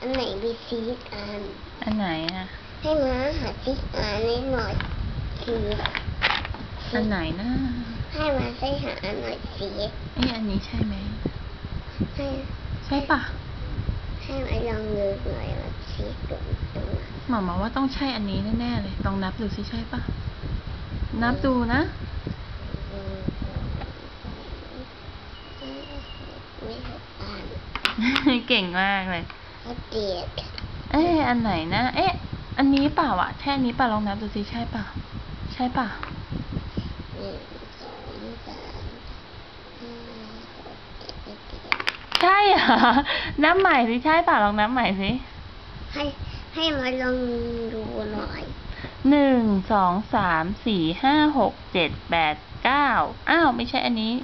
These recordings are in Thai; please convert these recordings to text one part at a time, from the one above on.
อันไหนมีสีอ่านอันไหนอะ ให้มาหาสีอ่านนิดหน่อยสีอันไหนนะให้มาใช้หาหน่อยสีเอ้ยอันนี้ใช่ไหม ให้ใช่ปะให้มาลองดูหน่อยว่าสีตรงตรงไหนหมอมาว่าต้องใช่อันนี้แน่ๆเลยลองนับดูสิใช่ปะนับดูนะอืมไม่ถูกอ่านเก่งมากเลย เขาเดียดเอ๊ะอันไหนนะ เอ๊ะ อันนี้เปล่าอะแค่นี้เปล่าลองนับดูสิใช่เปล่าใช่เปล่าหนึ่งสองสามห้าหกเจ็ดแปดเก้าใช่เหรอนับใหม่สิใช่เปล่าลองนับใหม่สิให้ให้มาลองดูหน่อยหนึ่งสองสามสี่ห้าหกเจ็ดแปดเก้าอ้าวไม่ใช่อันนี้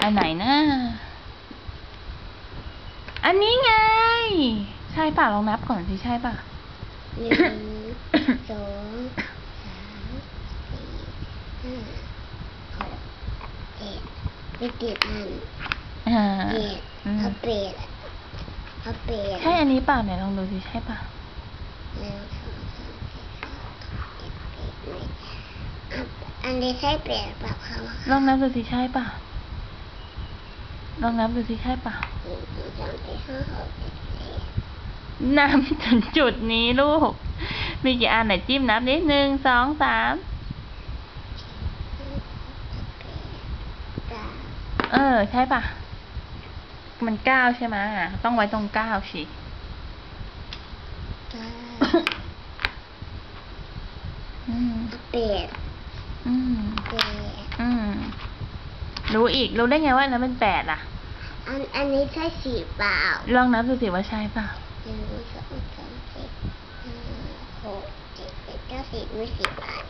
อันไหนนะ อันนี้ไงใช่เปล่าลองนับก่อนสิใช่เปล่าหนึ่งสองสามสี่ห้าหกเจ็ดไม่เจ็ดอันอ่าเจ็ดเอาเป็ดเอาเป็ดใช่อันนี้เปล่าไหนลองดูสิใช่เปล่าหนึ่งสองสามสี่ห้าหกเจ็ดแปดไม่อะอันนี้ใช่เป็ดเปล่าคะลองนับดูสิใช่เปล่าลองนับดูสิใช่เปล่าหนึ่งสองสามสี่ห้าหกเจ็ด นับถึงจุดนี้ลูก มีกี่อันไหนจิ้มนับนิดหนึ่งสองสามเก้าเออ ใช่ปะมันเก้าใช่ไหมอะต้องไว้ตรงเก้าสิเก้าอืมเอาเป็ดอืมเป็ดอืมรู้อีก รู้ได้ไงว่าอันนั้นเป็นแปดล่ะ อันอันนี้ใช่สีเปล่า ลองนับดูสิว่าใช่เปล่า หนึ่งสองสามสี่ห้าหกเจ็ดแปดเก้า สิบไม่สิบบาท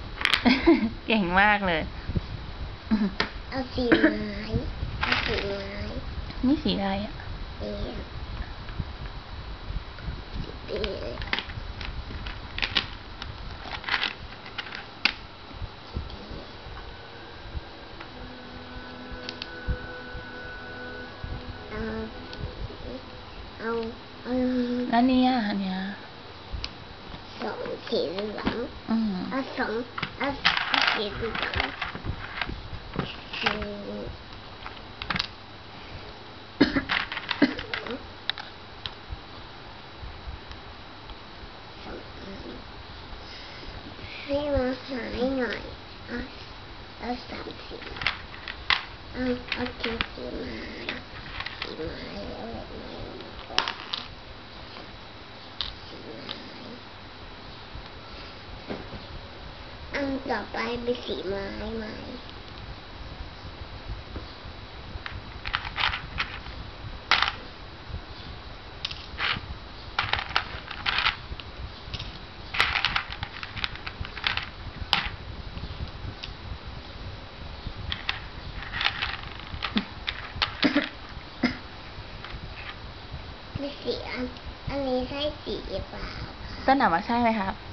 เก่งมากเลย เอาสีไม้เอาสีไม้นี่สีอะไรอะเตียงสีเตียงเอา เอา เอา แล้วเนี่ยเนี่ย สองสีเหลืองอืมเอาสองเอาเอาสีเหลือง ต่อไปเป็นสีไม้ไหมไม่สีอันอันนี้ใช่สีเปล่าต้นหนาว่าใช่ไหมครับ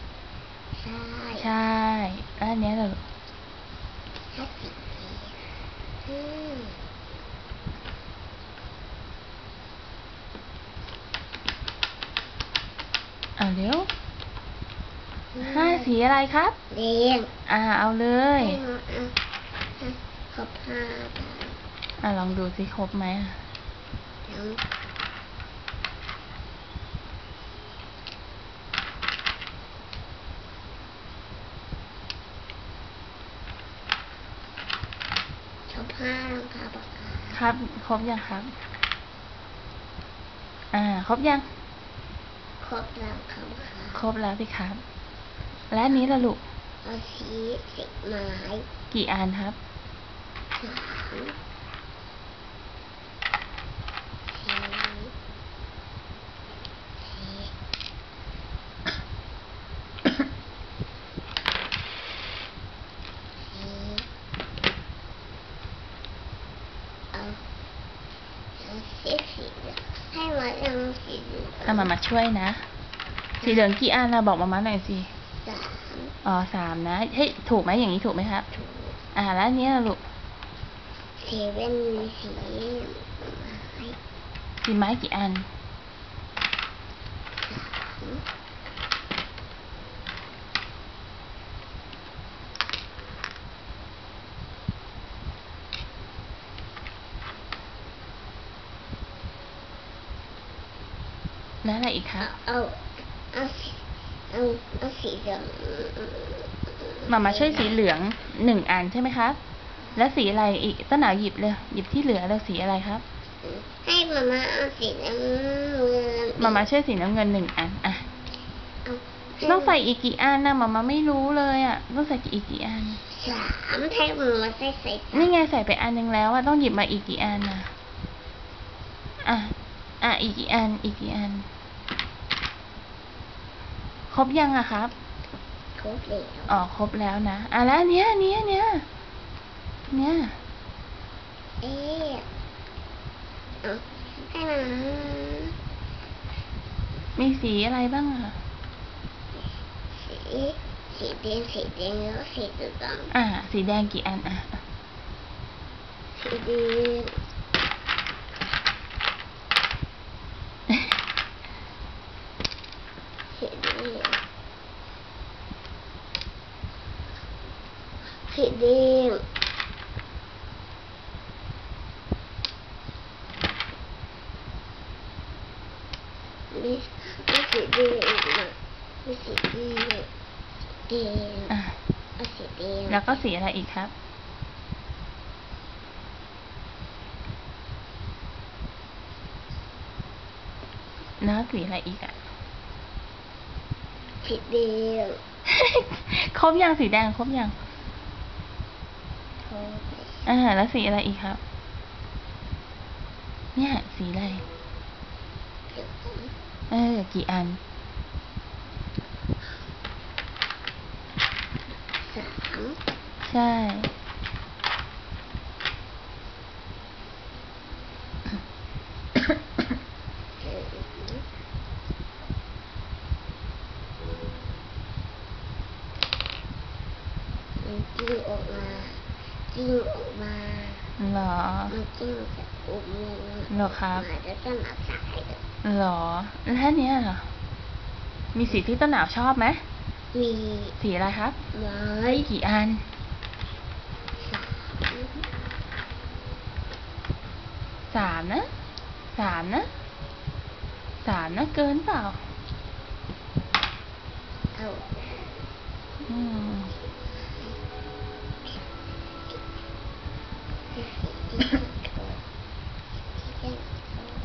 ใช่ใช่แล้วอันเนี้ยเหรอใช่สีอืมเอาเดี๋ยวห้าสีอะไรครับแดงอ่า เอาเลย ให้มาอะให้ครบห้าบาทอ่าลองดูสิครบไหมอะแล้ว ห้าแล้วค่ะปากกาครับ ครบยังครับ อ่า ครบยัง ครบแล้วค่ะปากกาครบแล้วสิครับ และอันนี้ละลูก เอาสีสีไม้กี่อันครับ สามสี่สี่เอาเอาสีสีเหลืองให้มาเรื่องสีเหลือง เอา มามาช่วยนะ สีเหลืองกี่อันนะบอกมามาหน่อยสิสามอ๋อสามนะเฮ้ยถูกไหมอย่างนี้ถูกไหมครับถูกอ่าแล้วอันเนี้ยล่ะลูกเซเว่นมีสีไม้สีไม้กี่อัน แล้วอะไรอีกคเอารับเอาเอาสีเอาเอาสีเหลืองมามาช่วยสีเหลืองหนึ่งอันใช่ไหมครับ แล้วสีอะไรอีกต้นหนาวหยิบเลยหยิบที่เหลือแล้วสีอะไรครับ ให้มาม่าเอาสีน้ำเงินมามาช่วยสีน้ำเงินหนึ่งอันอะเอาให้ต้องใส่อีกกี่อันนะมามาไม่รู้เลยอะต้องใส่อีกกี่อันสามให้มาม่าใส่ใส่สามนี่ไงใส่ไปอันหนึงแล้วอะต้องหยิบมาอีกกี่อันนะอะอะอีกกี่อันอีกกี่อัน ครบยังอะครับครบแล้วอ๋อครบแล้วนะอะแล้วอันเนี้ยอันเนี้ยอันเนี้ยเนี่ยเอ๊ะเอาให้มาม่ามีสีอะไรบ้างอะสีสีแดงสีแดงแล้วสีเหลืองอะสีแดงกี่อันอะอะสีแดงสีแดง สีแดงมีมีสีแดงนะมีสีแดงแดงอะเอาสีแดงแล้วก็สีอะไรอีกครับ แล้วสีอะไรอีกอะ สีแดง ครบยังสีแดงครบยังโทรไป อ่าแล้วสีอะไรอีกครับ เนี่ย สีอะไร เออ กี่อันสามใช่เหลื องมันกิ้งออกมากิ้งออกมาเหรอมันกิ้งจากอุ้มมือเหรอครับมาแล้วก็มาใส่เลยเหรอแล้วอันเนี้ยเหรอมีสีที่ต้นหนาวชอบไหมมีสีอะไรครับไม้กี่อันสามสามนะสามนะสามนะเกินเปล่าเอาอืม สีที่ชอบที่แก้มชอบ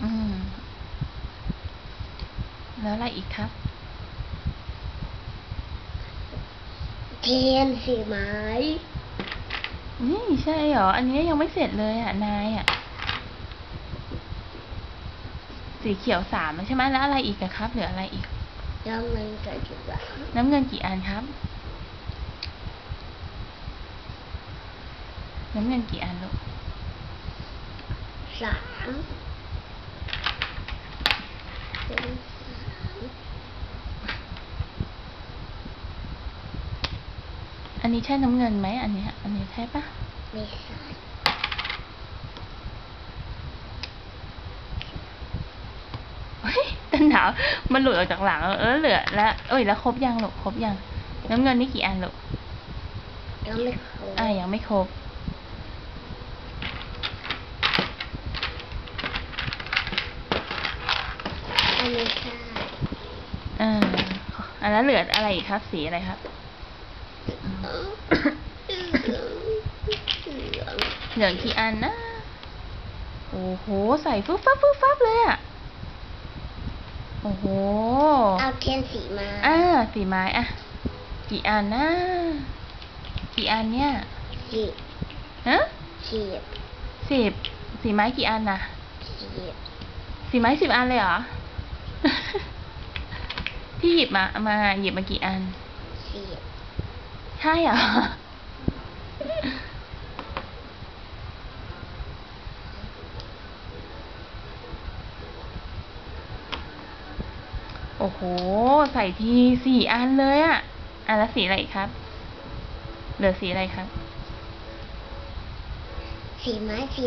อืม แล้วอะไรอีกครับ เทียนสีไม้นี่ใช่เหรอ อันนี้ยังไม่เสร็จเลยอะ นายอะ สีเขียวสามแล้วใช่ไหมแล้วอะไรอีกอะครับ เหลืออะไรอีกแล้วมันก็จะแบบน้ำเงินกี่อันครับ น้ำเงินกี่อันลูกสามเป็นสาม อั นนี้ใช่น้ำเงินไหมอันเนี้ยอันนี้ใช่ปะไม่ใช่เฮ้ยต้นหนาวมันหลุดออกจากหลังแล้วเออเหลือแล้ว เอ้ยแล้วครบยังลูกครบยังน้ำเงินนี่กี่อันลูกแล้วไม่ครบอ่ายังไม่ครบอันนี้ใช่อ่าอันแล้วเหลืออะไรอีกครับสีอะไรครับ เอ้าเหลืองเหลืองเหลืองกี่อันนะ โอ้โห ใส่ฟึบฟับฟึบฟับเลยอะ โอ้โห เอาเทียนสีมาอ่าสีไม้อะ กี่อันนะกี่อันเนี่ยสิบฮะสิบสิบสีไม้กี่อันน่ะสิบสีไม้สิบอันเลยเหรอ พี่หยิบมา มาหยิบมากี่อันสิบ ใช่เหรอ โอ้โห ใส่ทีสี่อันเลยอะอะแล้วสีอะไรอีกครับ เหลือสีอะไรครับ สีไม้สี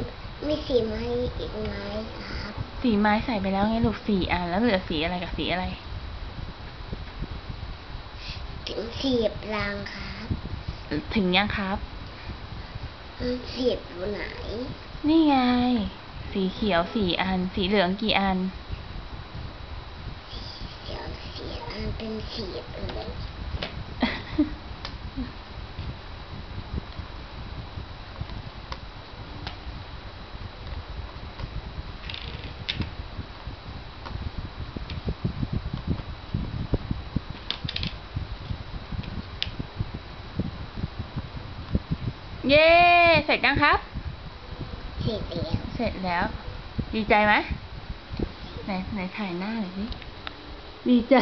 มีสีไม้อีกไหมครับ สีไม้ใส่ไปแล้วไงลูกสี่อันแล้วเหลือสีอะไรกับสีอะไร ถึงสีบรางครับ ถึงยังครับอืมสีบอยู่ไหน นี่ไง สีเขียวสี่อัน สีเหลืองกี่อันเดี๋ยวสีอันเป็นสีบเลย เย้ เสร็จยังครับสีเดียวเสร็จแล้ว ดีใจไหมไหนไหนถ่ายหน้าหน่อยสิดีใจ